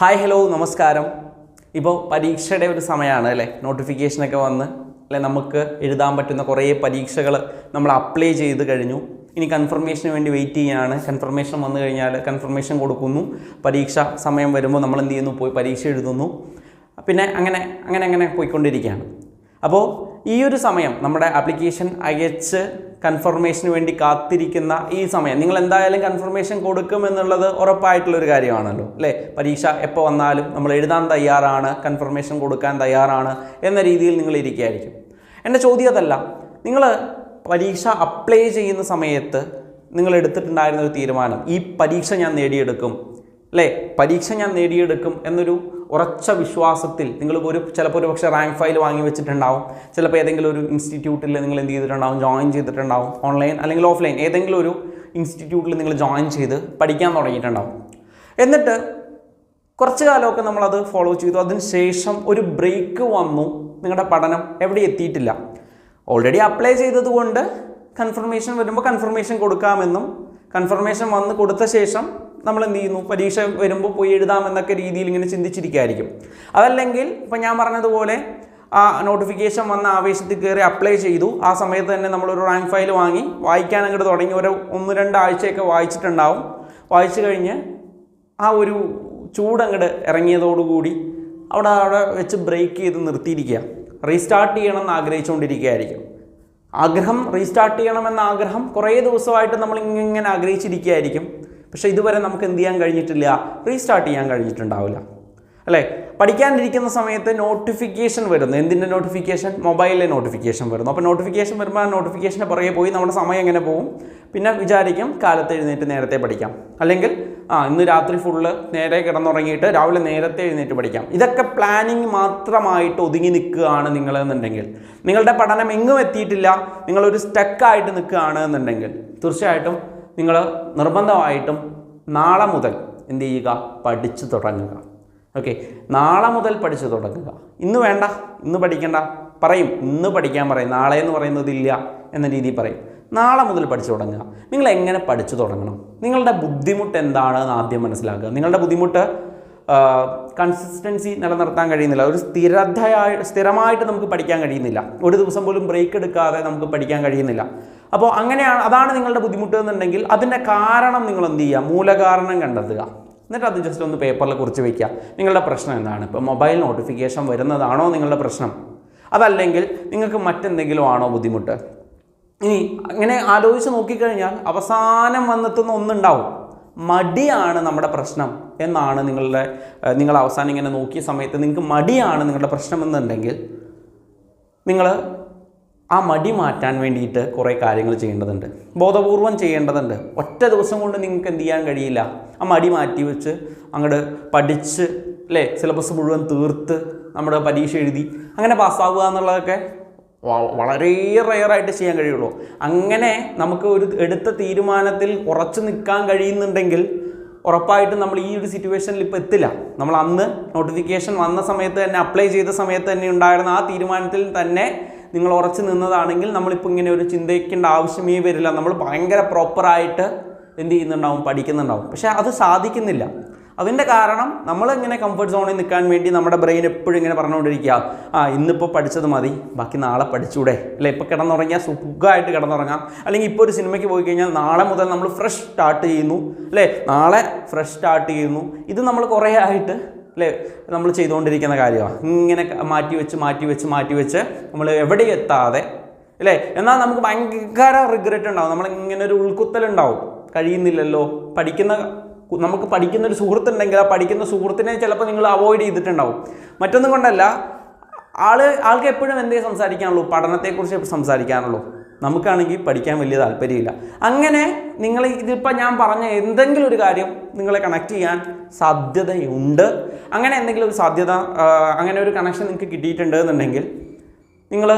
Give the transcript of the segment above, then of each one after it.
Hi hello നമസ്കാരം. ഇപ്പോൾ പരീക്ഷയുടെ ഒരു സമയമാണ് അല്ലേ? നോട്ടിഫിക്കേഷനൊക്കെ വന്ന് അല്ലെ നമുക്ക് എഴുതാൻ പറ്റുന്ന കുറേ പരീക്ഷകൾ നമ്മൾ അപ്ലൈ ചെയ്ത് കഴിഞ്ഞു. ഇനി കൺഫർമേഷന് വേണ്ടി വെയിറ്റ് ചെയ്യുകയാണ് കൺഫർമേഷൻ വന്നു കഴിഞ്ഞാൽ കൺഫർമേഷൻ കൊടുക്കുന്നു. പരീക്ഷ സമയം വരുമ്പോൾ നമ്മൾ എന്ത് ചെയ്യുന്നു? പോയി പരീക്ഷ എഴുതുന്നു. പിന്നെ അങ്ങനെ അങ്ങനെ അങ്ങനെ പോയിക്കൊണ്ടിരിക്കുകയാണ്. അപ്പോൾ ഈ ഒരു സമയം നമ്മുടെ ആപ്ലിക്കേഷൻ അയച്ച് കൺഫർമേഷന് വേണ്ടി കാത്തിരിക്കുന്ന ഈ സമയം നിങ്ങൾ എന്തായാലും കൺഫർമേഷൻ കൊടുക്കും എന്നുള്ളത് ഉറപ്പായിട്ടുള്ളൊരു കാര്യമാണല്ലോ അല്ലേ? പരീക്ഷ എപ്പോൾ വന്നാലും നമ്മൾ എഴുതാൻ തയ്യാറാണ് കൺഫർമേഷൻ കൊടുക്കാൻ തയ്യാറാണ് എന്ന രീതിയിൽ നിങ്ങൾ ഇരിക്കുകയായിരിക്കും. എന്റെ ചോദ്യം അതല്ല നിങ്ങൾ പരീക്ഷ അപ്ലൈ ചെയ്യുന്ന സമയത്ത് നിങ്ങൾ എടുത്തിട്ടുണ്ടായിരുന്ന ഒരു തീരുമാനം ഈ പരീക്ഷ ഞാൻ നേടിയെടുക്കും അല്ലേ? പരീക്ഷ ഞാൻ നേടിയെടുക്കും എന്നൊരു ഉറച്ച വിശ്വാസത്തിൽ നിങ്ങൾ ഒരു ചിലപ്പോൾ ഒരു പക്ഷേ റാങ്ക് ഫയൽ വാങ്ങി വെച്ചിട്ടുണ്ടാവും. ചിലപ്പോൾ ഏതെങ്കിലും ഒരു ഇൻസ്റ്റിറ്റ്യൂട്ടിൽ നിങ്ങൾ എന്ത് ചെയ്തിട്ടുണ്ടാവും ജോയിൻ ചെയ്തിട്ടുണ്ടാവും. ഓൺലൈൻ അല്ലെങ്കിൽ ഓഫ്ലൈൻ ഏതെങ്കിലും ഒരു ഇൻസ്റ്റിറ്റ്യൂട്ടിൽ നിങ്ങൾ ജോയിൻ ചെയ്ത് പഠിക്കാൻ തുടങ്ങിയിട്ടുണ്ടാവും. എന്നിട്ട് കുറച്ച് കാലമൊക്കെ നമ്മളത് ഫോളോ ചെയ്തു. അതിന് ശേഷം ഒരു ബ്രേക്ക് വന്നു. നിങ്ങളുടെ പഠനം എവിടെ എത്തിയിട്ടില്ല. ഓൾറെഡി അപ്ലൈ ചെയ്തതുകൊണ്ട് കൺഫർമേഷൻ വരുമ്പോൾ കൺഫർമേഷൻ കൊടുക്കാമെന്നും കൺഫർമേഷൻ വന്ന് കൊടുത്ത ശേഷം നമ്മൾ എന്ത് ചെയ്യുന്നു പരീക്ഷ വരുമ്പോൾ പോയി എഴുതാമെന്നൊക്കെ രീതിയിൽ ഇങ്ങനെ ചിന്തിച്ചിരിക്കുകയായിരിക്കും അതല്ലെങ്കിൽ ഇപ്പം ഞാൻ പറഞ്ഞതുപോലെ ആ നോട്ടിഫിക്കേഷൻ വന്ന ആവേശത്തിൽ കയറി അപ്ലൈ ചെയ്തു. ആ സമയത്ത് തന്നെ നമ്മളൊരു റാങ്ക് ഫയൽ വാങ്ങി വായിക്കാൻ അങ്ങോട്ട് തുടങ്ങി. ഒരു ഒന്ന് രണ്ട് ആഴ്ചയൊക്കെ വായിച്ചിട്ടുണ്ടാവും. വായിച്ചു കഴിഞ്ഞ് ആ ഒരു ചൂടങ്ങോട്ട് ഇറങ്ങിയതോടുകൂടി അവിടെ അവിടെ വെച്ച് ബ്രേക്ക് ചെയ്ത് നിർത്തിയിരിക്കുക. റീസ്റ്റാർട്ട് ചെയ്യണം എന്ന് ആഗ്രഹിച്ചുകൊണ്ടിരിക്കുകയായിരിക്കും. ആഗ്രഹം റീസ്റ്റാർട്ട് ചെയ്യണമെന്ന ആഗ്രഹം കുറേ ദിവസമായിട്ട് നമ്മൾ ഇങ്ങനെ ആഗ്രഹിച്ചിരിക്കുകയായിരിക്കും. പക്ഷേ ഇതുവരെ നമുക്ക് എന്ത് ചെയ്യാൻ കഴിഞ്ഞിട്ടില്ല? റീസ്റ്റാർട്ട് ചെയ്യാൻ കഴിഞ്ഞിട്ടുണ്ടാവില്ല. അല്ലേ? പഠിക്കാനിരിക്കുന്ന സമയത്ത് നോട്ടിഫിക്കേഷൻ വരുന്നു. എന്തിന്റെ നോട്ടിഫിക്കേഷൻ മൊബൈലിലെ നോട്ടിഫിക്കേഷൻ വരുന്നു. അപ്പോൾ നോട്ടിഫിക്കേഷൻ വരുമ്പോൾ ആ നോട്ടിഫിക്കേഷന്റെ പുറകെ പോയി നമ്മുടെ സമയം എങ്ങനെ പോകും? പിന്നെ വിചാരിക്കും കാലത്ത് എഴുന്നേറ്റ് നേരത്തെ പഠിക്കാം. അല്ലെങ്കിൽ ആ ഇന്ന് രാത്രി ഫുള്ള് നേരെ കിടന്നുറങ്ങിയിട്ട് രാവിലെ നേരത്തെ എഴുന്നേറ്റ് പഠിക്കാം. ഇതൊക്കെ പ്ലാനിങ് മാത്രമായിട്ട് ഒതുങ്ങി നിൽക്കുകയാണ് നിങ്ങളെന്നുണ്ടെങ്കിൽ. നിങ്ങളുടെ പഠനം എങ്ങും എത്തിയിട്ടില്ല. നിങ്ങളൊരു സ്റ്റക്കായിട്ട് നിൽക്കുകയാണ് എന്നുണ്ടെങ്കിൽ. തീർച്ചയായിട്ടും നിങ്ങൾ നിർബന്ധമായിട്ടും നാളെ മുതൽ എന്ത് ചെയ്യുക? പഠിച്ചു തുടങ്ങുക. ഓക്കെ നാളെ മുതൽ പഠിച്ചു തുടങ്ങുക. ഇന്ന് വേണ്ട ഇന്ന് പഠിക്കണ്ട. പറയും ഇന്ന് പഠിക്കാൻ പറയും. നാളെ എന്ന് പറയുന്നതില്ല എന്ന രീതിയിൽ പറയും. നാളെ മുതൽ പഠിച്ചു തുടങ്ങുക. നിങ്ങൾ എങ്ങനെ പഠിച്ചു തുടങ്ങണം? നിങ്ങളുടെ ബുദ്ധിമുട്ട് എന്താണെന്ന് ആദ്യം മനസ്സിലാക്കുക. നിങ്ങളുടെ ബുദ്ധിമുട്ട് കൺസിസ്റ്റൻസി നിലനിർത്താൻ കഴിയുന്നില്ല. ഒരു സ്ഥിരതയായി സ്ഥിരമായിട്ട് നമുക്ക് പഠിക്കാൻ കഴിയുന്നില്ല. ഒരു ദിവസം പോലും ബ്രേക്ക് എടുക്കാതെ നമുക്ക് പഠിക്കാൻ കഴിയുന്നില്ല. അപ്പോൾ അങ്ങനെയാണ് അതാണ് നിങ്ങളുടെ ബുദ്ധിമുട്ട് എന്നുണ്ടെങ്കിൽ അതിന്റെ കാരണം നിങ്ങൾ എന്ത് ചെയ്യുക? മൂലകാരണം കണ്ടെത്തുക. എന്നിട്ട് അത് ജസ്റ്റ് ഒന്ന് പേപ്പറിൽ കുറിച്ച് വയ്ക്കുക. നിങ്ങളുടെ പ്രശ്നം എന്താണ്? ഇപ്പോൾ മൊബൈൽ നോട്ടിഫിക്കേഷൻ വരുന്നതാണോ നിങ്ങളുടെ പ്രശ്നം? അതല്ലെങ്കിൽ നിങ്ങൾക്ക് മറ്റെന്തെങ്കിലും ആണോ ബുദ്ധിമുട്ട്? ഇനി അങ്ങനെ ആലോചിച്ച് നോക്കിക്കഴിഞ്ഞാൽ അവസാനം വന്നെത്തുന്ന ഒന്നുണ്ടാവും. മടിയാണ് നമ്മുടെ പ്രശ്നം എന്നാണ് നിങ്ങളുടെ നിങ്ങൾ അവസാനം ഇങ്ങനെ നോക്കിയ സമയത്ത് നിങ്ങൾക്ക് മടിയാണ് നിങ്ങളുടെ പ്രശ്നം എന്നുണ്ടെങ്കിൽ നിങ്ങൾ ആ മടി മാറ്റാൻ വേണ്ടിയിട്ട് കുറേ കാര്യങ്ങൾ ചെയ്യേണ്ടതുണ്ട്. ബോധപൂർവം ചെയ്യേണ്ടതുണ്ട്. ഒറ്റ ദിവസം കൊണ്ട് നിങ്ങൾക്ക് എന്ത് ചെയ്യാൻ കഴിയില്ല. ആ മടി മാറ്റി വെച്ച് അങ്ങോട്ട് പഠിച്ച് അല്ലേ? സിലബസ് മുഴുവൻ തീർത്ത് നമ്മുടെ പരീക്ഷ എഴുതി അങ്ങനെ പാസ്സാവുക എന്നുള്ളതൊക്കെ വളരെ റെയറായിട്ട് ചെയ്യാൻ കഴിയുള്ളൂ. അങ്ങനെ നമുക്ക് ഒരു എടുത്ത തീരുമാനത്തിൽ ഉറച്ചു നിൽക്കാൻ കഴിയുന്നുണ്ടെങ്കിൽ ഉറപ്പായിട്ടും നമ്മൾ ഈ ഒരു സിറ്റുവേഷനിൽ ഇപ്പോൾ എത്തില്ല. നമ്മൾ അന്ന് നോട്ടിഫിക്കേഷൻ വന്ന സമയത്ത് തന്നെ അപ്ലൈ ചെയ്ത സമയത്ത് തന്നെ ഉണ്ടായിരുന്ന ആ തീരുമാനത്തിൽ തന്നെ നിങ്ങൾ ഉറച്ചു നിന്നതാണെങ്കിൽ നമ്മളിപ്പോൾ ഇങ്ങനെ ഒരു ചിന്തിക്കേണ്ട ആവശ്യമേ വരില്ല. നമ്മൾ ഭയങ്കര പ്രോപ്പറായിട്ട് എന്ത് ചെയ്യുന്നുണ്ടാവും പഠിക്കുന്നുണ്ടാവും. പക്ഷേ അത് സാധിക്കുന്നില്ല. അതിന്റെ കാരണം നമ്മളിങ്ങനെ കംഫർട്ട് സോണിൽ നിൽക്കാൻ വേണ്ടി നമ്മുടെ ബ്രെയിൻ എപ്പോഴും ഇങ്ങനെ പറഞ്ഞുകൊണ്ടിരിക്കുക. ആ ഇന്നിപ്പോൾ പഠിച്ചത് മതി. ബാക്കി നാളെ പഠിച്ചൂടെ. അല്ലെ? ഇപ്പോൾ കിടന്നുറങ്ങിയാൽ സുഖമായിട്ട് കിടന്നുറങ്ങാം. അല്ലെങ്കിൽ ഇപ്പോൾ ഒരു സിനിമയ്ക്ക് പോയി കഴിഞ്ഞാൽ നാളെ മുതൽ നമ്മൾ ഫ്രഷ് സ്റ്റാർട്ട് ചെയ്യുന്നു. അല്ലേ? നാളെ ഫ്രഷ് സ്റ്റാർട്ട് ചെയ്യുന്നു. ഇത് നമ്മൾ കുറേ ആയിട്ട് അല്ലേ? നമ്മൾ ചെയ്തുകൊണ്ടിരിക്കുന്ന കാര്യമാണ്. ഇങ്ങനെ മാറ്റി വെച്ച് മാറ്റി വെച്ച് മാറ്റി വെച്ച് നമ്മൾ എവിടെ എത്താതെ അല്ലേ? എന്നാൽ നമുക്ക് ഭയങ്കര റിഗ്രറ്റ് ഉണ്ടാവും. നമ്മൾ ഇങ്ങനെ ഒരു ഉൾക്കുത്തലുണ്ടാവും. കഴിയുന്നില്ലല്ലോ. പഠിക്കുന്ന നമുക്ക് പഠിക്കുന്ന ഒരു സുഹൃത്തുണ്ടെങ്കിൽ ആ പഠിക്കുന്ന സുഹൃത്തിനെ ചിലപ്പോൾ നിങ്ങൾ അവോയ്ഡ് ചെയ്തിട്ടുണ്ടാവും. മറ്റൊന്നും കൊണ്ടല്ല ആൾ ആൾക്ക് എപ്പോഴും എന്തേ സംസാരിക്കാനുള്ളൂ? പഠനത്തെക്കുറിച്ച് സംസാരിക്കാനുള്ളൂ. നമുക്കാണെങ്കിൽ പഠിക്കാൻ വലിയ താല്പര്യമില്ല. അങ്ങനെ നിങ്ങൾ ഇതിപ്പോൾ ഞാൻ പറഞ്ഞ എന്തെങ്കിലും ഒരു കാര്യം നിങ്ങളെ കണക്ട് ചെയ്യാൻ സാധ്യതയുണ്ട്. അങ്ങനെ എന്തെങ്കിലും ഒരു സാധ്യത അങ്ങനെ ഒരു കണക്ഷൻ നിങ്ങൾക്ക് കിട്ടിയിട്ടുണ്ട് എന്നുണ്ടെങ്കിൽ നിങ്ങൾ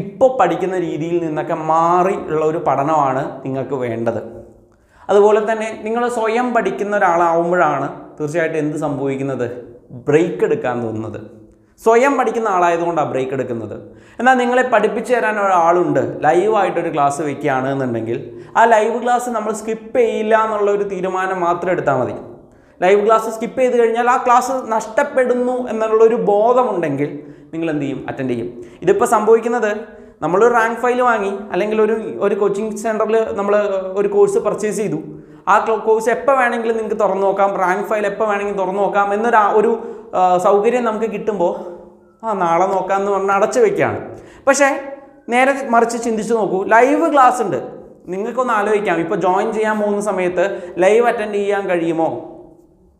ഇപ്പോൾ പഠിക്കുന്ന രീതിയിൽ നിന്നൊക്കെ മാറി ഉള്ള ഒരു പഠനമാണ് നിങ്ങൾക്ക് വേണ്ടത്. അതുപോലെ തന്നെ നിങ്ങൾ സ്വയം പഠിക്കുന്ന ഒരാളാവുമ്പോഴാണ് തീർച്ചയായിട്ടും എന്ത് സംഭവിക്കുന്നത്? ബ്രേക്ക് എടുക്കാൻ തോന്നുന്നത്. സ്വയം പഠിക്കുന്ന ആളായതുകൊണ്ടാണ് ബ്രേക്ക് എടുക്കുന്നത്. എന്നാൽ നിങ്ങളെ പഠിപ്പിച്ചു തരാൻ ഒരാളുണ്ട് ലൈവായിട്ടൊരു ക്ലാസ് വെക്കുകയാണ് എന്നുണ്ടെങ്കിൽ ആ ലൈവ് ക്ലാസ് നമ്മൾ സ്കിപ്പ് ചെയ്യില്ല എന്നുള്ള ഒരു തീരുമാനം മാത്രം എടുത്താൽ മതി. ലൈവ് ക്ലാസ് സ്കിപ്പ് ചെയ്ത് കഴിഞ്ഞാൽ ആ ക്ലാസ് നഷ്ടപ്പെടുന്നു എന്നുള്ളൊരു ബോധമുണ്ടെങ്കിൽ നിങ്ങൾ എന്ത് ചെയ്യും? അറ്റൻഡ് ചെയ്യും. ഇതിപ്പോൾ സംഭവിക്കുന്നത് നമ്മളൊരു റാങ്ക് ഫയൽ വാങ്ങി അല്ലെങ്കിൽ ഒരു ഒരു കോച്ചിങ് സെന്ററിൽ നമ്മൾ ഒരു കോഴ്സ് പർച്ചേസ് ചെയ്തു. ആ കോഴ്സ് എപ്പോൾ വേണമെങ്കിലും നിങ്ങൾക്ക് തുറന്നു നോക്കാം റാങ്ക് ഫയൽ എപ്പോൾ വേണമെങ്കിലും തുറന്നു നോക്കാം എന്നൊരു ഒരു സൗകര്യം നമുക്ക് കിട്ടുമ്പോൾ ആ നാളെ നോക്കാമെന്ന് പറഞ്ഞാൽ അടച്ചു വെക്കുകയാണ് പക്ഷേ നേരെ മറിച്ച് ചിന്തിച്ച് നോക്കൂ ലൈവ് ക്ലാസ് ഉണ്ട്. നിങ്ങൾക്കൊന്ന് ആലോചിക്കാം ഇപ്പോൾ ജോയിൻ ചെയ്യാൻ പോകുന്ന സമയത്ത് ലൈവ് അറ്റൻഡ് ചെയ്യാൻ കഴിയുമോ?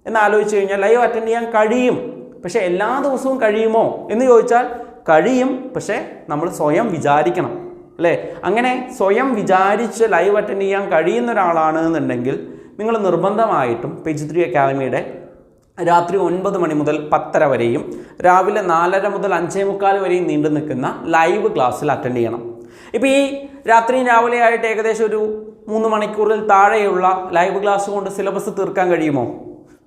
എന്ന് ആലോചിച്ച് കഴിഞ്ഞാൽ ലൈവ് അറ്റൻഡ് ചെയ്യാൻ കഴിയും പക്ഷേ എല്ലാ ദിവസവും കഴിയുമോ? എന്ന് ചോദിച്ചാൽ കഴിയും പക്ഷേ നമ്മൾ സ്വയം വിചാരിക്കണം അല്ലേ? അങ്ങനെ സ്വയം വിചാരിച്ച് ലൈവ് അറ്റൻഡ് ചെയ്യാൻ കഴിയുന്ന ഒരാളാണ് എന്നുണ്ടെങ്കിൽ നിങ്ങൾ നിർബന്ധമായിട്ടും പേജ് ത്രീ അക്കാദമിയുടെ രാത്രി ഒൻപത് മണി മുതൽ പത്തര വരെയും രാവിലെ നാലര മുതൽ അഞ്ചേ മുക്കാൽ വരെയും നീണ്ടു നിൽക്കുന്ന ലൈവ് ക്ലാസ്സിൽ അറ്റൻഡ് ചെയ്യണം. ഇപ്പോൾ ഈ രാത്രിയും രാവിലെ ആയിട്ട് ഏകദേശം ഒരു മൂന്ന് മണിക്കൂറിൽ താഴെയുള്ള ലൈവ് ക്ലാസ് കൊണ്ട് സിലബസ് തീർക്കാൻ കഴിയുമോ?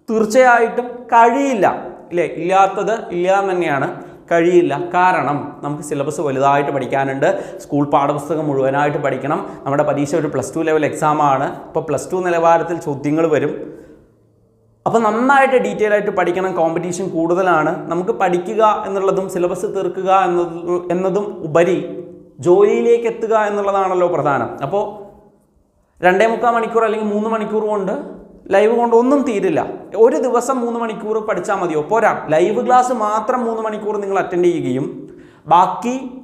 തീർച്ചയായിട്ടും കഴിയില്ല. ഇല്ലേ? ഇല്ലാത്തത് ഇല്ല തന്നെയാണ്. കഴിയില്ല. കാരണം നമുക്ക് സിലബസ് വലുതായിട്ട് പഠിക്കാനുണ്ട്. സ്കൂൾ പാഠപുസ്തകം മുഴുവനായിട്ട് പഠിക്കണം. നമ്മുടെ പരീക്ഷ ഒരു പ്ലസ് ടു ലെവൽ എക്സാമാണ് ഇപ്പോൾ പ്ലസ് ടു നിലവാരത്തിൽ ചോദ്യങ്ങൾ വരും. അപ്പോൾ നന്നായിട്ട് ഡീറ്റെയിൽ ആയിട്ട് പഠിക്കണം. കോമ്പറ്റീഷൻ കൂടുതലാണ്. നമുക്ക് പഠിക്കുക എന്നുള്ളതും സിലബസ് തീർക്കുക എന്നത് എന്നതും ഉപരി ജോലിയിലേക്ക് എത്തുക എന്നുള്ളതാണല്ലോ പ്രധാനം. അപ്പോൾ രണ്ടേ മുക്കാൽ മണിക്കൂർ അല്ലെങ്കിൽ മൂന്ന് മണിക്കൂർ കൊണ്ട് ലൈവ് കൊണ്ട് ഒന്നും തീരില്ല. ഒരു ദിവസം മൂന്ന് മണിക്കൂർ പഠിച്ചാൽ മതിയോ? പോരാ. ലൈവ് ക്ലാസ് മാത്രം മൂന്ന് മണിക്കൂർ നിങ്ങൾ അറ്റൻഡ് ചെയ്യുകയും ബാക്കി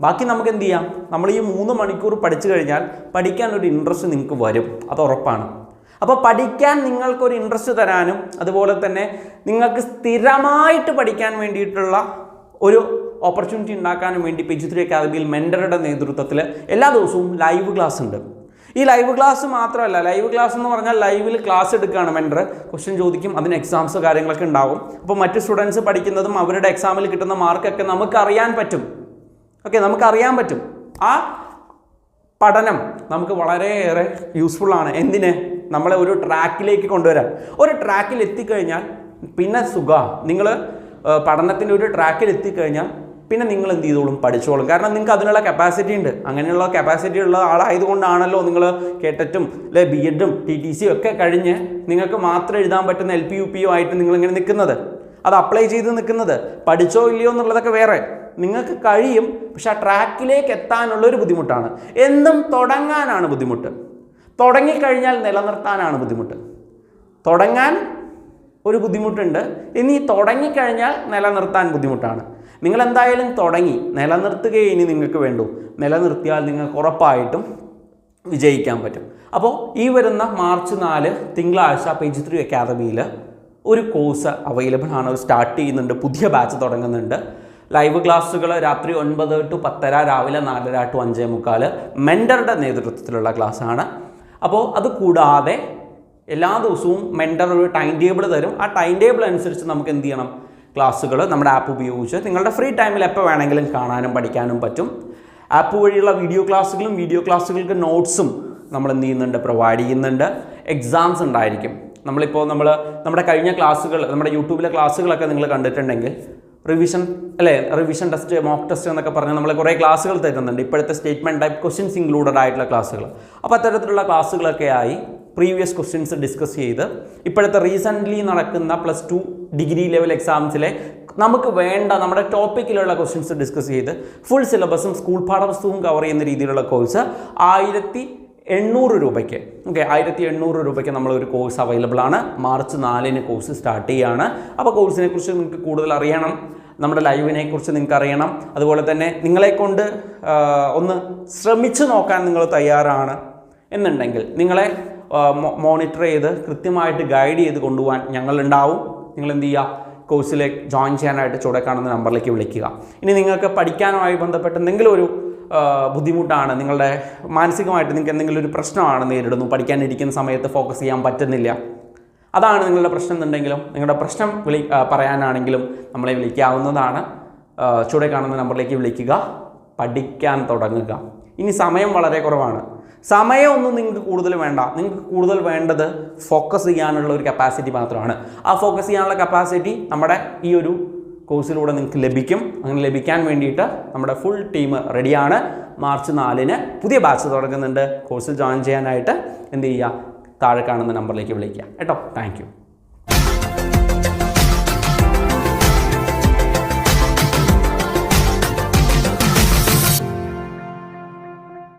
ബാക്കി നമുക്ക് എന്ത് ചെയ്യാം? നമ്മൾ ഈ മൂന്ന് മണിക്കൂർ പഠിച്ചു കഴിഞ്ഞാൽ പഠിക്കാൻ ഒരു ഇൻട്രസ്റ്റ് നിങ്ങൾക്ക് വരും. അത് ഉറപ്പാണ്. അപ്പോൾ പഠിക്കാൻ നിങ്ങൾക്കൊരു ഇൻട്രസ്റ്റ് തരാനും അതുപോലെ തന്നെ നിങ്ങൾക്ക് സ്ഥിരമായിട്ട് പഠിക്കാൻ വേണ്ടിയിട്ടുള്ള ഒരു ഓപ്പർച്യൂണിറ്റി ഉണ്ടാക്കാനും വേണ്ടി പേജ് ത്രീ അക്കാദമിയിൽ മെന്ററുടെ നേതൃത്വത്തിൽ എല്ലാ ദിവസവും ലൈവ് ക്ലാസ് ഉണ്ട്. ഈ ലൈവ് ക്ലാസ് മാത്രമല്ല ലൈവ് ക്ലാസ് എന്ന് പറഞ്ഞാൽ ലൈവിൽ ക്ലാസ് എടുക്കുകയാണ് മെന്റർ ക്വസ്റ്റ്യൻ ചോദിക്കും അതിന് എക്സാംസ് കാര്യങ്ങളൊക്കെ ഉണ്ടാവും. അപ്പോൾ മറ്റ് സ്റ്റുഡൻസ് പഠിക്കുന്നതും അവരുടെ എക്സാമിൽ കിട്ടുന്ന മാർക്കൊക്കെ നമുക്കറിയാൻ പറ്റും. ഓക്കെ നമുക്കറിയാൻ പറ്റും. ആ പഠനം നമുക്ക് വളരെയേറെ യൂസ്ഫുള്ളാണ് എന്തിന്? നമ്മളെ ഒരു ട്രാക്കിലേക്ക് കൊണ്ടുവരാൻ. ഒരു ട്രാക്കിൽ എത്തിക്കഴിഞ്ഞാൽ പിന്നെ സുഖ. നിങ്ങൾ പഠനത്തിന്റെ ഒരു ട്രാക്കിൽ എത്തിക്കഴിഞ്ഞാൽ പിന്നെ നിങ്ങൾ എന്ത് ചെയ്തോളും? പഠിച്ചോളും. കാരണം നിങ്ങൾക്ക് അതിനുള്ള കപ്പാസിറ്റി ഉണ്ട്. അങ്ങനെയുള്ള കപ്പാസിറ്റി ഉള്ള ആളായതുകൊണ്ടാണല്ലോ നിങ്ങൾ കേട്ടറ്റും അല്ലെ ബി എഡും ടി ടി സിയും ഒക്കെ കഴിഞ്ഞ് നിങ്ങൾക്ക് മാത്രം എഴുതാൻ പറ്റുന്ന L P U P U ആയിട്ട് നിങ്ങൾ ഇങ്ങനെ നിൽക്കുന്നത്. അത് അപ്ലൈ ചെയ്ത് നിൽക്കുന്നത്. പഠിച്ചോ ഇല്ലയോ എന്നുള്ളതൊക്കെ വേറെ. നിങ്ങൾക്ക് കഴിയും പക്ഷെ ആ ട്രാക്കിലേക്ക് എത്താനുള്ളൊരു ബുദ്ധിമുട്ടാണ്. എന്നും തുടങ്ങാനാണ് ബുദ്ധിമുട്ട്. തുടങ്ങിക്കഴിഞ്ഞാൽ നിലനിർത്താനാണ് ബുദ്ധിമുട്ട്. തുടങ്ങാൻ ഒരു ബുദ്ധിമുട്ടുണ്ട്. ഇനി തുടങ്ങിക്കഴിഞ്ഞാൽ നിലനിർത്താൻ ബുദ്ധിമുട്ടാണ്. നിങ്ങൾ എന്തായാലും തുടങ്ങി. നിലനിർത്തുകയേ ഇനി നിങ്ങൾക്ക് വേണ്ടൂ. നിലനിർത്തിയാൽ നിങ്ങൾക്ക് ഉറപ്പായിട്ടും വിജയിക്കാൻ പറ്റും. അപ്പോൾ ഈ വരുന്ന മാർച്ച് നാല് തിങ്കളാഴ്ച പേജ് ത്രീ അക്കാദമിയിൽ ഒരു കോഴ്സ് അവൈലബിൾ ആണ്. സ്റ്റാർട്ട് ചെയ്യുന്നുണ്ട്. പുതിയ ബാച്ച് തുടങ്ങുന്നുണ്ട്. ലൈവ് ക്ലാസ്സുകൾ രാത്രി ഒൻപത് ടു പത്തര രാവിലെ നാലര ടു അഞ്ചേ മുക്കാൽ. മെന്ററുടെ നേതൃത്വത്തിലുള്ള ക്ലാസ്സാണ്. അപ്പോൾ അത് കൂടാതെ എല്ലാ ദിവസവും മെന്റർ ഒരു ടൈം ടേബിൾ തരും. ആ ടൈം ടേബിൾ അനുസരിച്ച് നമുക്ക് എന്ത് ചെയ്യണം? ക്ലാസ്സുകൾ നമ്മുടെ ആപ്പ് ഉപയോഗിച്ച് നിങ്ങളുടെ ഫ്രീ ടൈമിൽ എപ്പോൾ വേണമെങ്കിലും കാണാനും പഠിക്കാനും പറ്റും. ആപ്പ് വഴിയുള്ള വീഡിയോ ക്ലാസ്സുകളും വീഡിയോ ക്ലാസ്സുകൾക്ക് നോട്ട്സും നമ്മൾ എന്ത് ചെയ്യുന്നുണ്ട്? പ്രൊവൈഡ് ചെയ്യുന്നുണ്ട്. എക്സാംസ് ഉണ്ടായിരിക്കും. നമ്മളിപ്പോൾ നമ്മൾ നമ്മുടെ കഴിഞ്ഞ ക്ലാസ്സുകൾ നമ്മുടെ യൂട്യൂബിലെ ക്ലാസ്സുകളൊക്കെ നിങ്ങൾ കണ്ടിട്ടുണ്ടെങ്കിൽ റിവിഷൻ അല്ലേ? റിവിഷൻ ടെസ്റ്റ് മോക്ക് ടെസ്റ്റ് എന്നൊക്കെ പറഞ്ഞ് നമ്മൾ കുറേ ക്ലാസ്സുകൾ തരുന്നുണ്ട്. ഇപ്പോഴത്തെ സ്റ്റേറ്റ്മെന്റ് ടൈപ്പ് ക്വസ്റ്റ്യൻസ് ഇൻക്ലൂഡഡ് ആയിട്ടുള്ള ക്ലാസ്സുകൾ അപ്പോൾ അത്തരത്തിലുള്ള ക്ലാസ്സുകളൊക്കെ ആയി പ്രീവിയസ് ക്വസ്റ്റ്യൻസ് ഡിസ്കസ് ചെയ്ത് ഇപ്പോഴത്തെ റീസെന്റ്ലി നടക്കുന്ന പ്ലസ് ടു ഡിഗ്രി ലെവൽ എക്സാംസിലെ നമുക്ക് വേണ്ട നമ്മുടെ ടോപ്പിക്കിലുള്ള ക്വസ്റ്റ്യൻസ് ഡിസ്കസ് ചെയ്ത് ഫുൾ സിലബസും സ്കൂൾ പാഠപുസ്തകവും കവർ ചെയ്യുന്ന രീതിയിലുള്ള കോഴ്സ് ആയിരത്തി എണ്ണൂറ് രൂപയ്ക്ക്. ഓക്കെ ആയിരത്തി എണ്ണൂറ് രൂപയ്ക്ക് നമ്മളൊരു കോഴ്സ് അവൈലബിൾ ആണ്. മാർച്ച് നാലിന് കോഴ്സ് സ്റ്റാർട്ട് ചെയ്യുകയാണ് അപ്പോൾ കോഴ്സിനെ കുറിച്ച് നിങ്ങൾക്ക് കൂടുതൽ അറിയണം. നമ്മുടെ ലൈവിനെ കുറിച്ച് നിങ്ങൾക്ക് അറിയണം. അതുപോലെ തന്നെ നിങ്ങളെ കൊണ്ട് ഒന്ന് ശ്രമിച്ചു നോക്കാൻ നിങ്ങൾ തയ്യാറാണ് എന്നുണ്ടെങ്കിൽ നിങ്ങളെ മോണിറ്റർ ചെയ്ത് കൃത്യമായിട്ട് ഗൈഡ് ചെയ്ത് കൊണ്ടുപോകാൻ ഞങ്ങളുണ്ടാവും. നിങ്ങൾ എന്ത് ചെയ്യുക കോഴ്സിലേക്ക് ജോയിൻ ചെയ്യാനായിട്ട് ചുവടെ കാണുന്ന നമ്പറിലേക്ക് വിളിക്കുക. ഇനി നിങ്ങൾക്ക് പഠിക്കാനുമായി ബന്ധപ്പെട്ട് എന്തെങ്കിലും ഒരു ബുദ്ധിമുട്ടാണ്. നിങ്ങളുടെ മാനസികമായിട്ട് നിങ്ങൾക്ക് എന്തെങ്കിലും ഒരു പ്രശ്നമാണ് നേരിടുന്നു. പഠിക്കാനിരിക്കുന്ന സമയത്ത് ഫോക്കസ് ചെയ്യാൻ പറ്റുന്നില്ല. അതാണ് നിങ്ങളുടെ പ്രശ്നം എന്നുണ്ടെങ്കിലും നിങ്ങളുടെ പ്രശ്നം വിളി പറയാനാണെങ്കിലും നമ്മളെ വിളിക്കാവുന്നതാണ്. ചൂടെ കാണുന്ന നമ്പറിലേക്ക് വിളിക്കുക. പഠിക്കാൻ തുടങ്ങുക. ഇനി സമയം വളരെ കുറവാണ്. സമയമൊന്നും നിങ്ങൾക്ക് കൂടുതൽ വേണ്ട. നിങ്ങൾക്ക് കൂടുതൽ വേണ്ടത് ഫോക്കസ് ചെയ്യാനുള്ള ഒരു കപ്പാസിറ്റി മാത്രമാണ്. ആ ഫോക്കസ് ചെയ്യാനുള്ള കപ്പാസിറ്റി നമ്മുടെ ഈ ഒരു കോഴ്സിലൂടെ നിങ്ങൾക്ക് ലഭിക്കും. അങ്ങനെ ലഭിക്കാൻ വേണ്ടിയിട്ട് നമ്മുടെ ഫുൾ ടീം റെഡിയാണ് മാർച്ച് നാലിന് പുതിയ ബാച്ച് തുടങ്ങുന്നുണ്ട്. കോഴ്സിൽ ജോയിൻ ചെയ്യാനായിട്ട് എന്ത് ചെയ്യുക? താഴെ കാണുന്ന നമ്പറിലേക്ക് വിളിക്കുക. കേട്ടോ? താങ്ക്